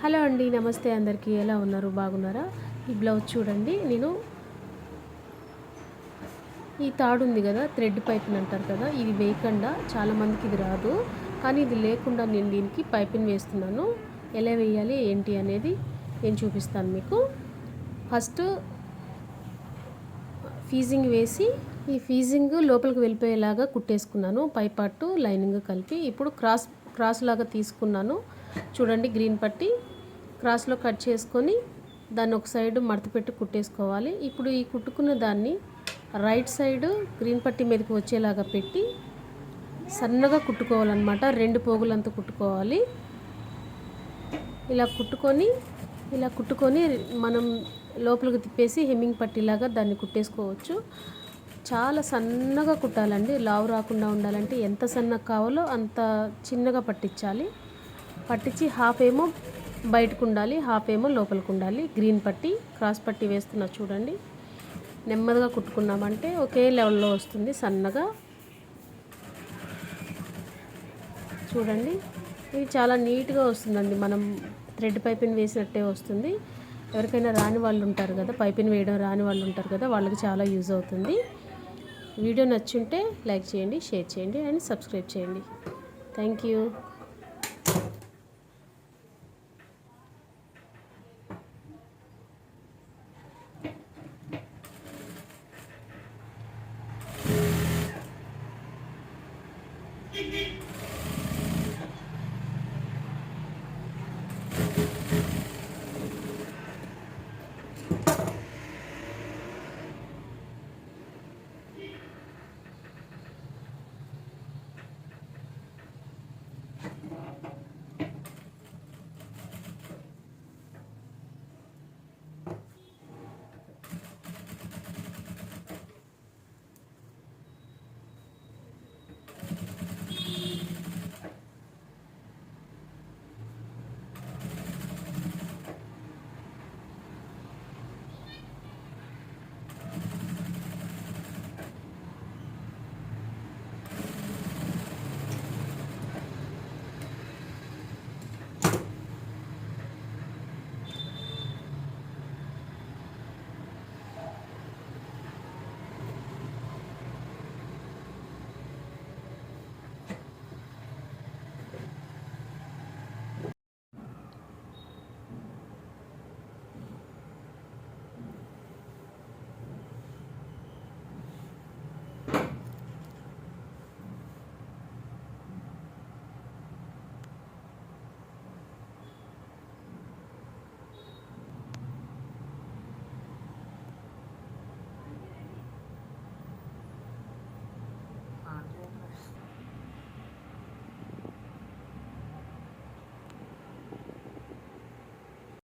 Hello అండి నమస్తే అందరికీ. ఎలా ఉన్నారు? బాగున్నారా? ఈ బ్లౌజ్ చూడండి. నేను ఈ తాడు ఉంది కదా థ్రెడ్ పైపింగ్ అంటారు కదా ఇది వేయకుండా చాలామందికి ఇది రాదు. కానీ ఇది లేకుండా నేను దీనికి పైపింగ్ వేస్తున్నాను. ఎలా వేయాలి ఏంటి అనేది నేను చూపిస్తాను మీకు. ఫస్ట్ ఫీజింగ్ వేసి ఈ ఫీజింగ్ లోపలికి వెళ్ళిపోయేలాగా కుట్టేసుకున్నాను. పై పట్టు లైనింగ్ కలిపి ఇప్పుడు క్రాస్ క్రాస్ లాగా తీసుకున్నాను. చూడండి గ్రీన్ పట్టి క్రాస్లో కట్ చేసుకొని దాన్ని ఒక సైడ్ మడత పెట్టి కుట్టేసుకోవాలి. ఇప్పుడు ఈ కుట్టుకున్న దాన్ని రైట్ సైడ్ గ్రీన్ పట్టి మీదకి వచ్చేలాగా పెట్టి సన్నగా కుట్టుకోవాలన్నమాట. రెండు పోగులంతా కుట్టుకోవాలి. ఇలా కుట్టుకొని ఇలా కుట్టుకొని మనం లోపలికి తిప్పేసి హెమ్మింగ్ పట్టిలాగా దాన్ని కుట్టేసుకోవచ్చు. చాలా సన్నగా కుట్టాలండి. లావు రాకుండా ఉండాలంటే ఎంత సన్నగా కావాలో అంత చిన్నగా పట్టించాలి. పట్టించి హాఫ్ ఏమో బయటకు ఉండాలి హాఫ్ ఏమో లోపలికి ఉండాలి గ్రీన్ పట్టి క్రాస్ పట్టి వేస్తున్నా చూడండి. నెమ్మదిగా కుట్టుకున్నామంటే ఒకే లెవెల్లో వస్తుంది సన్నగా. చూడండి. ఇది చాలా నీట్గా వస్తుందండి. మనం థ్రెడ్ పైపిన్ వేసినట్టే వస్తుంది. ఎవరికైనా రాని వాళ్ళు ఉంటారు కదా పైపిన్ వేయడం రాని వాళ్ళు ఉంటారు కదా వాళ్ళకి చాలా యూజ్ అవుతుంది. వీడియో నచ్చుంటే లైక్ చేయండి షేర్ చేయండి అండ్ సబ్స్క్రైబ్ చేయండి. Thank you.